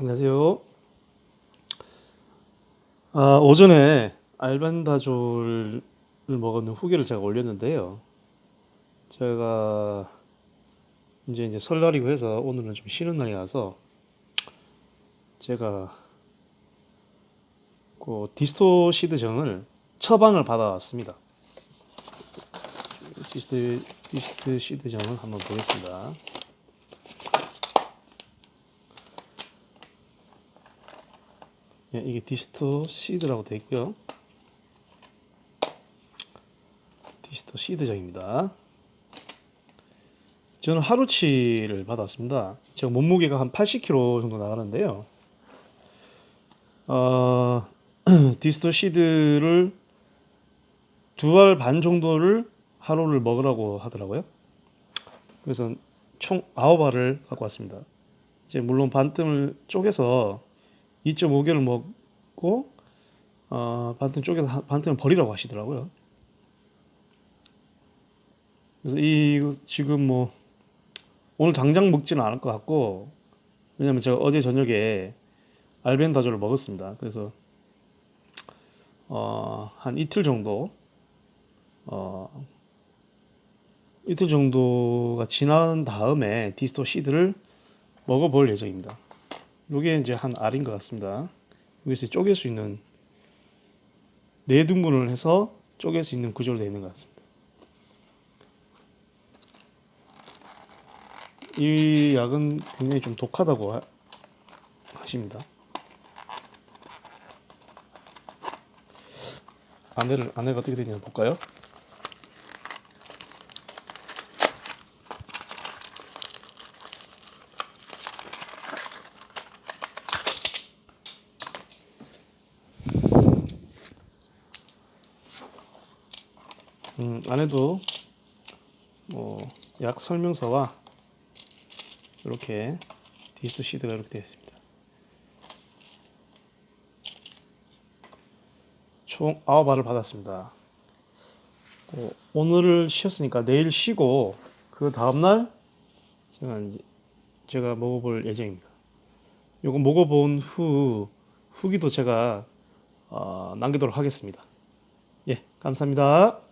안녕하세요. 아, 오전에 알반다졸을 먹었는 후기를 제가 올렸는데요. 제가 이제 이제 설날이고 해서 오늘은 좀 쉬는 날이라서 제가 그 디스토 시드 정을 처방을 받아왔습니다. 디스트 시드 정을 한번 보겠습니다. 예, 이게 디스토 시드라고 되어 있고요. 디스토 시드정입니다. 저는 하루치를 받았습니다. 제가 몸무게가 한 80kg 정도 나가는데요. 어, 디스토 시드를 두 알 반 정도를 하루를 먹으라고 하더라고요. 그래서 총 9알을 갖고 왔습니다. 이제 물론 반뜸을 쪼개서 2.5개를 먹고 어, 반틈 쪼개서 한- 반틈을 버리라고 하시더라고요. 그래서 이 지금 뭐 오늘 당장 먹지는 않을 것 같고 왜냐면 제가 어제 저녁에 알벤다졸을 먹었습니다. 그래서 어, 한 이틀 정도 어, 이틀 정도가 지난 다음에 디스토 시드를 먹어볼 예정입니다. 이게 이제 한 알인 것 같습니다. 여기서 쪼갤 수 있는 네 등분을 해서 쪼갤 수 있는 구조로 되어 있는 것 같습니다. 이 약은 굉장히 좀 독하다고 하, 하십니다. 안에를 안에가 어떻게 되냐 볼까요? 음, 안에도 뭐 약 설명서와 이렇게 디지털 시드가 이렇게 되어 있습니다. 총 9알을 받았습니다. 어, 오늘을 쉬었으니까 내일 쉬고 그 다음날 제가 제가 먹어볼 예정입니다. 요거 먹어본 후 후기도 제가 어, 남기도록 하겠습니다. 예, 감사합니다.